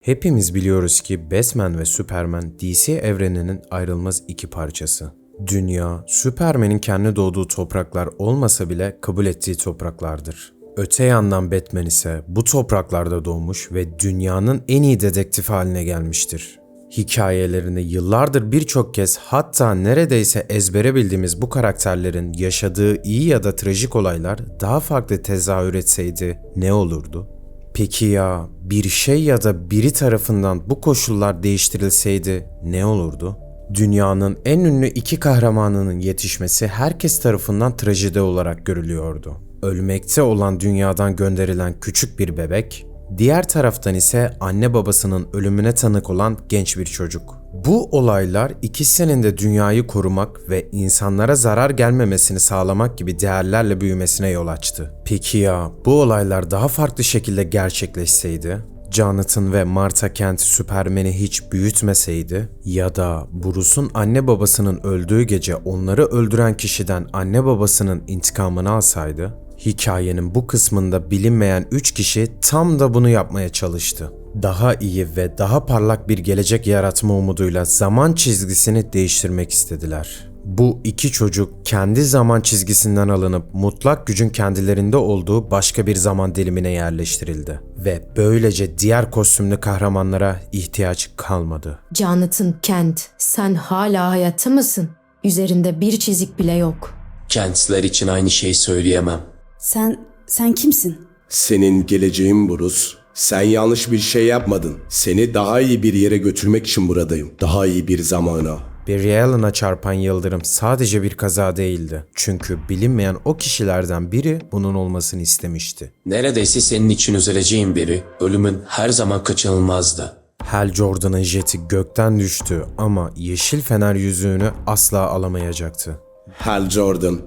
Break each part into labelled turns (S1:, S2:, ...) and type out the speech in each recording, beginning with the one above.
S1: Hepimiz biliyoruz ki Batman ve Superman DC evreninin ayrılmaz iki parçası. Dünya, Superman'in kendi doğduğu topraklar olmasa bile kabul ettiği topraklardır. Öte yandan Batman ise bu topraklarda doğmuş ve dünyanın en iyi dedektifi haline gelmiştir. Hikayelerini yıllardır birçok kez hatta neredeyse ezbere bildiğimiz bu karakterlerin yaşadığı iyi ya da trajik olaylar daha farklı tezahür etseydi ne olurdu? Peki ya bir şey ya da biri tarafından bu koşullar değiştirilseydi ne olurdu? Dünyanın en ünlü iki kahramanının yetişmesi herkes tarafından trajedi olarak görülüyordu. Ölmekte olan dünyadan gönderilen küçük bir bebek, diğer taraftan ise anne babasının ölümüne tanık olan genç bir çocuk. Bu olaylar ikisinin de dünyayı korumak ve insanlara zarar gelmemesini sağlamak gibi değerlerle büyümesine yol açtı. Peki ya bu olaylar daha farklı şekilde gerçekleşseydi? Jonathan ve Martha Kent Superman'i hiç büyütmeseydi ya da Bruce'un anne babasının öldüğü gece onları öldüren kişiden anne babasının intikamını alsaydı, hikayenin bu kısmında bilinmeyen 3 kişi tam da bunu yapmaya çalıştı. Daha iyi ve daha parlak bir gelecek yaratma umuduyla zaman çizgisini değiştirmek istediler. Bu iki çocuk kendi zaman çizgisinden alınıp mutlak gücün kendilerinde olduğu başka bir zaman dilimine yerleştirildi ve böylece diğer kostümlü kahramanlara ihtiyaç kalmadı.
S2: Jonathan Kent, sen hala hayatta mısın? Üzerinde bir çizik bile yok.
S3: Kentler için aynı şeyi söyleyemem.
S4: Sen, sen kimsin?
S5: Senin geleceğin Bruce. Sen yanlış bir şey yapmadın. Seni daha iyi bir yere götürmek için buradayım. Daha iyi bir zamana.
S1: Barry Allen'a çarpan yıldırım sadece bir kaza değildi. Çünkü bilinmeyen o kişilerden biri bunun olmasını istemişti.
S3: Neredeyse senin için üzüleceğin biri ölümün her zaman kaçınılmazdı.
S1: Hal Jordan'ın jeti gökten düştü ama yeşil fener yüzüğünü asla alamayacaktı.
S5: Hal Jordan.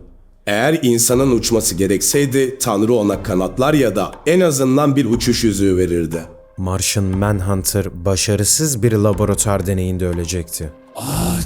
S5: Eğer insanın uçması gerekseydi Tanrı ona kanatlar ya da en azından bir uçuş yüzüğü verirdi.
S1: Martian Manhunter başarısız bir laboratuvar deneyinde ölecekti.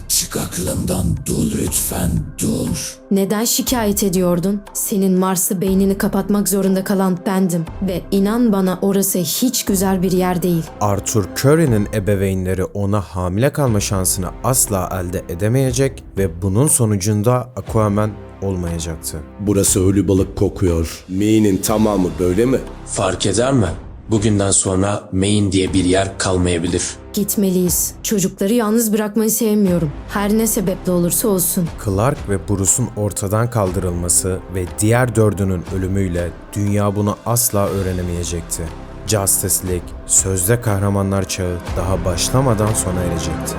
S6: Çık aklımdan dur lütfen dur.
S2: Neden şikayet ediyordun? Senin Mars'ı beynini kapatmak zorunda kalan bendim. Ve inan bana orası hiç güzel bir yer değil.
S1: Arthur Curry'nin ebeveynleri ona hamile kalma şansını asla elde edemeyecek ve bunun sonucunda Aquaman olmayacaktı.
S5: Burası ölü balık kokuyor. Maine'in tamamı böyle mi?
S3: Fark eder mi? Bugünden sonra Maine diye bir yer kalmayabilir.
S2: Gitmeliyiz. Çocukları yalnız bırakmayı sevmiyorum. Her ne sebeple olursa olsun.
S1: Clark ve Bruce'un ortadan kaldırılması ve diğer dördünün ölümüyle dünya bunu asla öğrenemeyecekti. Justice League, sözde kahramanlar çağı daha başlamadan sona erecekti.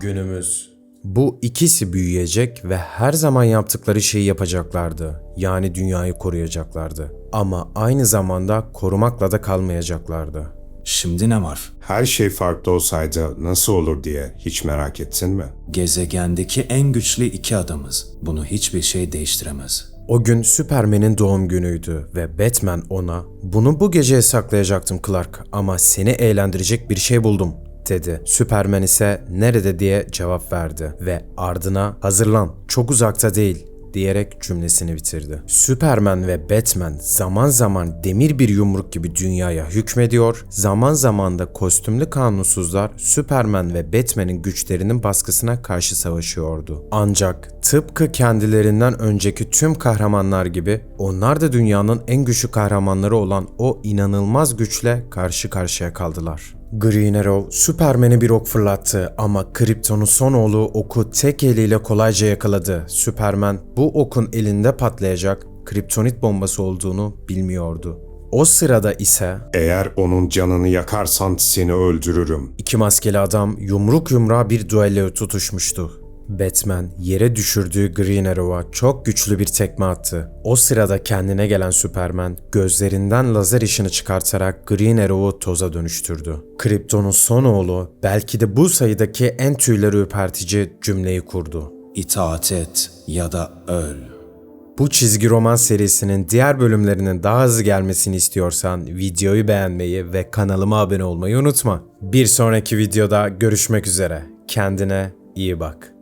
S1: Günümüz. Bu ikisi büyüyecek ve her zaman yaptıkları şeyi yapacaklardı. Yani dünyayı koruyacaklardı. Ama aynı zamanda korumakla da kalmayacaklardı.
S6: Şimdi ne var?
S7: Her şey farklı olsaydı nasıl olur diye hiç merak ettin mi?
S6: Gezegendeki en güçlü iki adamız. Bunu hiçbir şey değiştiremez.
S1: O gün Superman'in doğum günüydü ve Batman ona "Bunu bu geceye saklayacaktım Clark ama seni eğlendirecek bir şey buldum." Dedi. Superman ise "Nerede?" diye cevap verdi ve ardına "Hazırlan, çok uzakta değil." diyerek cümlesini bitirdi. Superman ve Batman zaman zaman demir bir yumruk gibi dünyaya hükmediyor, zaman zaman da kostümlü kanunsuzlar Superman ve Batman'in güçlerinin baskısına karşı savaşıyordu. Ancak tıpkı kendilerinden önceki tüm kahramanlar gibi onlar da dünyanın en güçlü kahramanları olan o inanılmaz güçle karşı karşıya kaldılar. Green Arrow, Superman'e bir ok fırlattı ama Krypton'un son oğlu oku tek eliyle kolayca yakaladı. Superman bu okun elinde patlayacak kriptonit bombası olduğunu bilmiyordu. O sırada ise
S7: Eğer onun canını yakarsan seni öldürürüm.
S1: iki maskeli adam yumruk yumruğa bir duelloya tutuşmuştu. Batman yere düşürdüğü Green Arrow'a çok güçlü bir tekme attı. O sırada kendine gelen Superman gözlerinden lazer ışını çıkartarak Green Arrow'u toza dönüştürdü. Krypton'un son oğlu belki de bu sayıdaki en tüyleri ürpertici cümleyi kurdu.
S6: İtaat et ya da öl.
S1: Bu çizgi roman serisinin diğer bölümlerinin daha hızlı gelmesini istiyorsan videoyu beğenmeyi ve kanalıma abone olmayı unutma. Bir sonraki videoda görüşmek üzere. Kendine iyi bak.